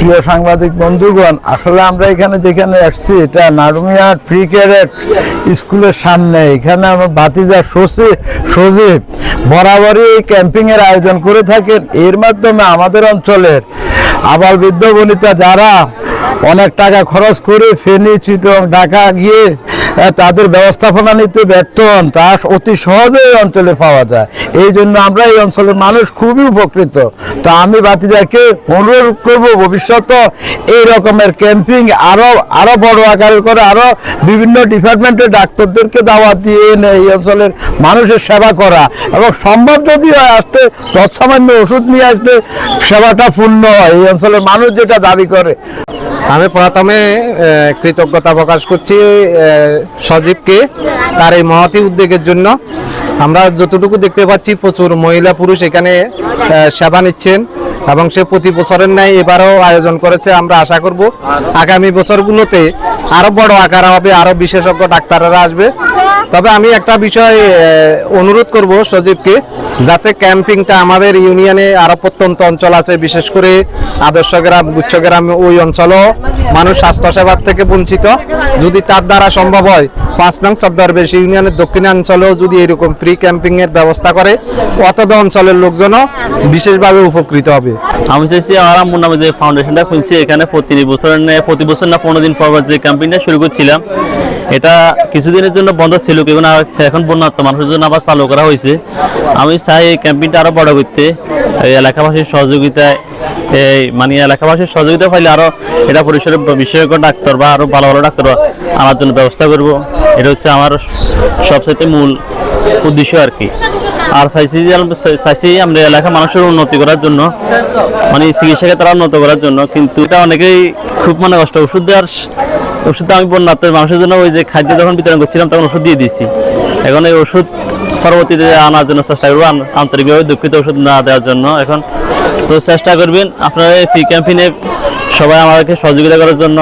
প্রিয় সাংবাদিক বন্ধুগণ, আসলে আমরা এখানে যেখানে আসছি, এটা নারুমিয়ার প্রি ক্যারেট স্কুলের সামনে। এখানে আমার বাতিজা সচি সজীব বরাবরই এই ক্যাম্পিংয়ের আয়োজন করে থাকেন। এর মাধ্যমে আমাদের অঞ্চলের আবার বৃদ্ধ বনিতা যারা অনেক টাকা খরচ করে ফেনী, চিটং, ঢাকা গিয়ে তাদের ব্যবস্থাপনা নিতে ব্যর্থ হন। তা অতি সহজে এই অঞ্চলে পাওয়া যায়। এই জন্য আমরা এই অঞ্চলের মানুষ খুবই উপকৃত। তা আমি বাতিদাকে অনুরোধ করব, ভবিষ্যতে এই রকমের ক্যাম্পিং আরও আরও বড় আকারের করে আরও বিভিন্ন ডিপার্টমেন্টের ডাক্তারদেরকে দাওয়া দিয়ে এনে এই অঞ্চলের মানুষের সেবা করা। এবং সম্ভব যদি হয় আসতে, তৎসামান্য ওষুধ নিয়ে আসলে সেবাটা পূর্ণ হয়। এই অঞ্চলের মানুষ যেটা দাবি করে। আমি প্রথমে কৃতজ্ঞতা প্রকাশ করছি সজীবকে তার এই মহতি উদ্যোগের জন্য। আমরা যতটুকু দেখতে পাচ্ছি, প্রচুর মহিলা পুরুষ এখানে সেবা নিচ্ছেন এবং সে প্রতি বছরের ন্যায় এবারও আয়োজন করেছে আমরা আশা করব। আগামী বছরগুলোতে আরও বড় আকার হবে, আরও বিশেষজ্ঞ ডাক্তাররা আসবে। তবে আমি একটা বিষয় অনুরোধ করব সজীবকে, যাতে ক্যাম্পিংটা আমাদের ইউনিয়নে আরও প্রত্যন্ত অঞ্চল আছে, বিশেষ করে আদর্শ গ্রাম গুচ্ছ গ্রাম ওই অঞ্চলও মানুষ স্বাস্থ্যসেবার থেকে বঞ্চিত। যদি তার দ্বারা সম্ভব হয়, পাঁচ নং সর্দার বেশি ইউনিয়নের দক্ষিণাঞ্চলেও যদি এরকম প্রি ক্যাম্পিং এর ব্যবস্থা করে, অতদ অঞ্চলের লোকজনও বিশেষভাবে উপকৃত হবে। আমি চাইছি আমার নামে যে ফাউন্ডেশনটা খুলছি। এখানে প্রতি বছর প্রতি বছর না, পনেরো দিন পর যে ক্যাম্পেইনটা শুরু করছিলাম এটা কিছুদিনের জন্য বন্ধ ছিল, কিন্তু এখন বন্যাত্ম মানুষের জন্য আবার চালু করা হয়েছে। আমি চাই এই ক্যাম্পেইনটা আরও বড় করতে, এই এলাকাবাসীর সহযোগিতায় এই মানে এলাকাবাসীর সহযোগিতা পাইলে আরও এটা পরিসরে বিশেষজ্ঞ ডাক্তার বা আরও ভালো ভালো ডাক্তার আনার জন্য ব্যবস্থা করব। এটা হচ্ছে আমার সবচেয়ে মূল উদ্দেশ্য আর কি। আর চাইছি যে চাইছি আমরা এলাকার মানুষের উন্নতি করার জন্য মানে চিকিৎসাকে তারা উন্নত করার জন্য, কিন্তু এটা অনেকেই খুব মানে কষ্ট, ওষুধ দেওয়ার ওষুধ আমি বন্যাত্ম মানুষের জন্য ওই যে খাদ্য যখন বিতরণ করছিলাম, তখন ওষুধ দিয়ে দিয়েছি। এখন এই ওষুধ পরবর্তীতে আনার জন্য চেষ্টা করব আন্তরিকভাবে দুঃখিত ওষুধ না দেওয়ার জন্য। এখন তো চেষ্টা করবেন, আপনারা এই ফ্রি ক্যাম্পিনে সবাই আমাদেরকে সহযোগিতা করার জন্য।